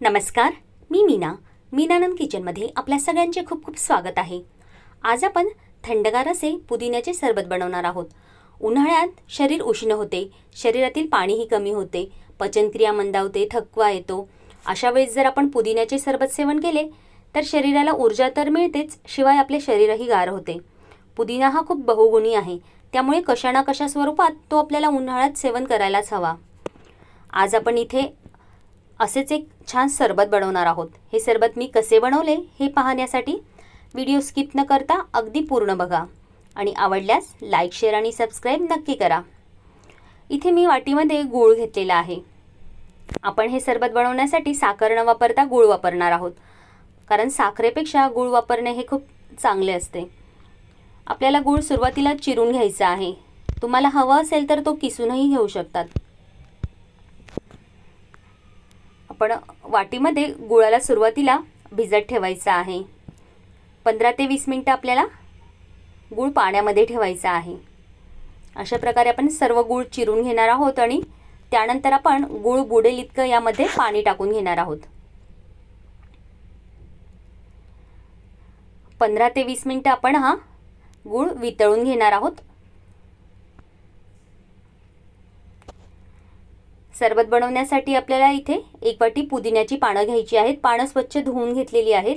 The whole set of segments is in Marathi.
नमस्कार मी मीना. मीनानंद किचनमध्ये आपल्या सगळ्यांचे खूप खूप स्वागत आहे. आज आपण थंडगार असे पुदिन्याचे सरबत बनवणार आहोत. उन्हाळ्यात शरीर उष्ण होते शरीरातील पाणीही कमी होते पचनक्रिया मंदावते थकवा येतो. अशा वेळेस जर आपण पुदिन्याचे सरबत सेवन केले तर शरीराला ऊर्जा तर मिळतेच शिवाय आपले शरीरही गार होते. पुदिना हा खूप बहुगुणी आहे त्यामुळे कशा ना कशा स्वरूपात तो आपल्याला उन्हाळ्यात सेवन करायलाच हवा. आज आपण इथे असेच एक छान सरबत बनवणार आहोत. हे सरबत मी कसे बनवले हे पाहण्यासाठी व्हिडिओ स्किप न करता अगदी पूर्ण बघा आणि आवडल्यास लाईक शेअर आणि सबस्क्राईब नक्की करा. इथे मी वाटीमध्ये गूळ घेतलेला आहे. आपण हे सरबत बनवण्यासाठी साखर न वापरता गूळ वापरणार आहोत. कारण साखरेपेक्षा गूळ वापरणे हे खूप चांगले असते. आपल्याला गूळ सुरुवातीला चिरून घ्यायचा आहे. तुम्हाला हवं असेल तर तो किसूनही घेऊ शकतात. आपण वाटीमध्ये गुळाला सुरुवातीला भिजत ठेवायचा आहे. पंधरा ते वीस मिनटं आपल्याला गूळ पाण्यामध्ये ठेवायचा आहे. अशा प्रकारे आपण सर्व गूळ चिरून घेणार आहोत आणि त्यानंतर आपण गूळ बुडेल इतकं यामध्ये पाणी टाकून घेणार आहोत. पंधरा ते वीस मिनटं आपण हा गूळ वितळून घेणार आहोत. सरबत बनवण्यासाठी आपल्याला इथे एक वाटी पुदिन्याची पानं घ्यायची आहेत. पानं स्वच्छ धुवून घेतलेली आहेत.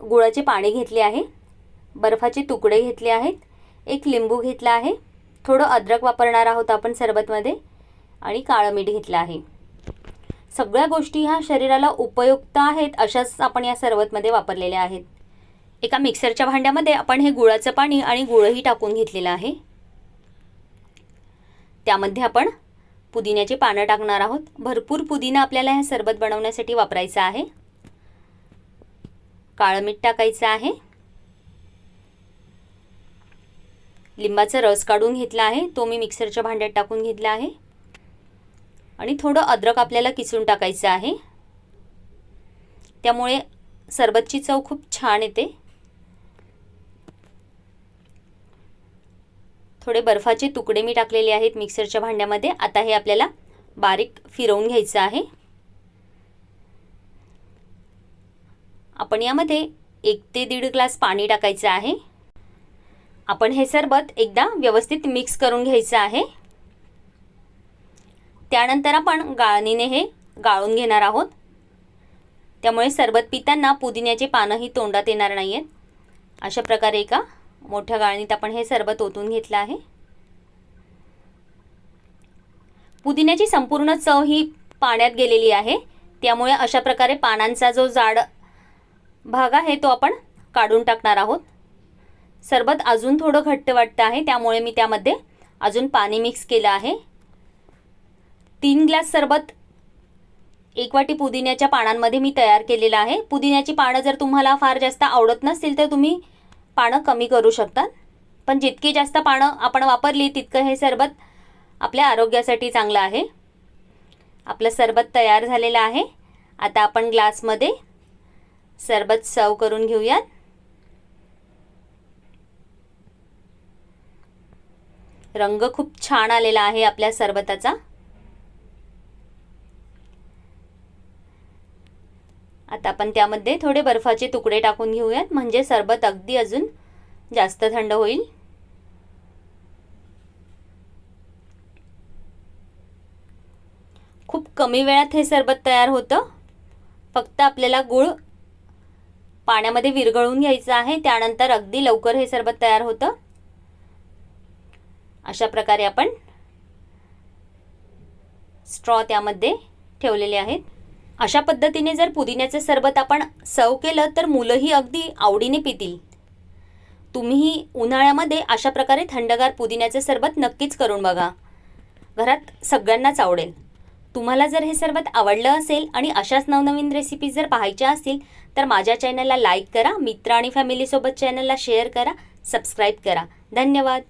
गुळाचे पाणी घेतले आहे. बर्फाचे तुकडे घेतले आहेत. एक लिंबू घेतला आहे. थोडं अद्रक वापरणार आहोत आपण सरबतमध्ये आणि काळं मीठ घेतलं आहे. सगळ्या गोष्टी ह्या शरीराला उपयुक्त आहेत अशाच आपण या सरबतमध्ये वापरलेल्या आहेत. एका मिक्सरच्या भांड्यामध्ये आपण हे गुळाचं पाणी आणि गुळही टाकून घेतलेलं आहे. त्यामध्ये आपण पुदिन्याची पानं टाकणार आहोत. भरपूर पुदिना आपल्याला ह्या सरबत बनवण्यासाठी वापरायचं आहे. काळं मीठ टाकायचं आहे. लिंबाचा रस काढून घेतला आहे. तो मी मिक्सरच्या भांड्यात टाकून घेतला आहे. आणि थोडं अद्रक आपल्याला किसून टाकायचं आहे. त्यामुळे सरबतची चव खूप छान येते. थोडे बर्फाचे तुकडे मी टाकलेले आहेत मिक्सरच्या भांड्यामध्ये. आता हे आपल्याला बारीक फिरवून घ्यायचं आहे. आपण यामध्ये एक ते दीड ग्लास पाणी टाकायचं आहे. आपण हे सरबत एकदा व्यवस्थित मिक्स करून घ्यायचं आहे. त्यानंतर आपण गाळणीने हे गाळून घेणार आहोत. त्यामुळे सरबत पिताना पुदिन्याचे पानंही तोंडात येणार नाही आहेत अशा प्रकारे एका मोठ्या गाळणीत आपण हे सरबत ओतून घेतलं आहे. पुदिन्याची संपूर्ण चव ही पाण्यात गेलेली आहे. त्यामुळे अशा प्रकारे पानांचा जो जाड भाग आहे तो आपण काढून टाकणार आहोत. सरबत अजून थोडं घट्ट वाटतं आहे त्यामुळे मी त्यामध्ये अजून पाणी मिक्स केलं आहे. तीन ग्लास सरबत एक वाटी पुदिन्याच्या पानांमध्ये मी तयार केलेलं आहे. पुदिन्याची पानं जर तुम्हाला फार जास्त आवडत नसतील तर तुम्ही पानं कमी करू शकतात. पण जितकी जास्त पानं आपण वापरली तितकं हे सरबत आपल्या आरोग्यासाठी चांगलं आहे. आपलं सरबत तयार झालेलं आहे. आता आपण ग्लासमध्ये सरबत सर्व करून घेऊयात. रंग खूप छान आलेला आहे आपल्या सरबताचा. आता आपण त्यामध्ये थोडे बर्फाचे तुकडे टाकून घेऊयात. म्हणजे सरबत अगदी अजून जास्त थंड होईल. खूप कमी वेळात हे सरबत तयार होतं. फक्त आपल्याला गूळ पाण्यामध्ये विरघळून घ्यायचं आहे. त्यानंतर अगदी लवकर हे सरबत तयार होतं. अशा प्रकारे आपण स्ट्रॉ त्यामध्ये ठेवलेले आहेत. अशा पद्धतीने जर पुदिन्याचं सरबत आपण सर्व केलं तर मुलंही अगदी आवडीने पितील. तुम्हीही उन्हाळ्यामध्ये अशा प्रकारे थंडगार पुदिन्याचं सरबत नक्कीच करून बघा. घरात सगळ्यांनाच आवडेल. तुम्हाला जर हे सरबत आवडलं असेल आणि अशाच नवनवीन रेसिपीज जर पाहायच्या असतील तर माझ्या चॅनलला लाईक करा मित्र आणि फॅमिलीसोबत चॅनलला शेअर करा सबस्क्राईब करा. धन्यवाद!